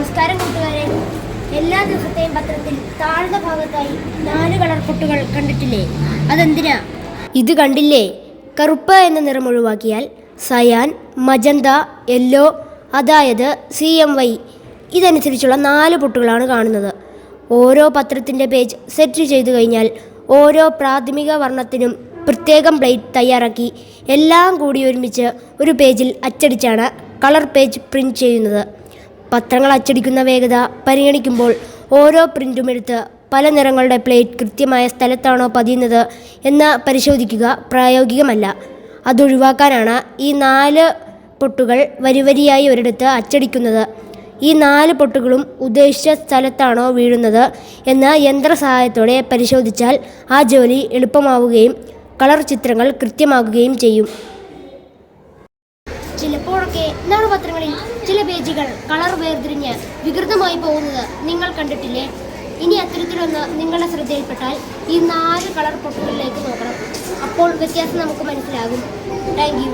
നമസ്കാരം കൂട്ടുകാരെ. എല്ലാ ദിവസത്തെയും പത്രത്തിൽ താഴ്ന്ന ഭാഗത്തായി നാല് കളർ കുട്ടുകൾ കണ്ടിട്ടില്ലേ? അതെന്തിനാ? ഇത് കണ്ടില്ലേ? കറുപ്പ് എന്ന നിറം ഒഴിവാക്കിയാൽ സയാൻ മജന്ത യെല്ലോ അതായത് സി എം വൈ. ഇതനുസരിച്ചുള്ള നാല് പൊട്ടുകളാണ് കാണുന്നത്. ഓരോ പത്രത്തിന്റെ പേജ് സെറ്റ് ചെയ്തു കഴിഞ്ഞാൽ ഓരോ പ്രാഥമിക വർണത്തിനും പ്രത്യേകം പ്ലേറ്റ് തയ്യാറാക്കി എല്ലാം കൂടി ഒരുമിച്ച് ഒരു പേജിൽ അച്ചടിച്ചാണ് കളർ പേജ് പ്രിന്റ് ചെയ്യുന്നത്. പത്രങ്ങൾ അച്ചടിക്കുന്ന വേഗത പരിഗണിക്കുമ്പോൾ ഓരോ പ്രിന്റും എടുത്ത് പല നിറങ്ങളുടെ പ്ലേറ്റ് കൃത്യമായ സ്ഥലത്താണോ പതിയുന്നത് എന്ന് പരിശോധിക്കുക പ്രായോഗികമല്ല. അതൊഴിവാക്കാനാണ് ഈ നാല് പൊട്ടുകൾ വരിവരിയായി ഒരിടത്ത് അച്ചടിക്കുന്നത്. ഈ നാല് പൊട്ടുകളും ഉദ്ദേശിച്ച സ്ഥലത്താണോ വീഴുന്നത് എന്ന് യന്ത്ര സഹായത്തോടെ പരിശോധിച്ചാൽ ആ ജോലി എളുപ്പമാവുകയും കളർ ചിത്രങ്ങൾ കൃത്യമാകുകയും ചെയ്യും. ചിലപ്പോഴൊക്കെ നാളുപത്രങ്ങളിൽ ചില പേജുകൾ കളർ വേർതിരിഞ്ഞ് വികൃതമായി പോകുന്നത് നിങ്ങൾ കണ്ടിട്ടില്ലേ? ഇനി അത്തരത്തിലൊന്ന് നിങ്ങളുടെ ശ്രദ്ധയിൽപ്പെട്ടാൽ ഈ നാല് കളർ പൊട്ടുകളിലേക്ക് നോക്കണം. അപ്പോൾ വ്യത്യാസം നമുക്ക് മനസ്സിലാകും. താങ്ക്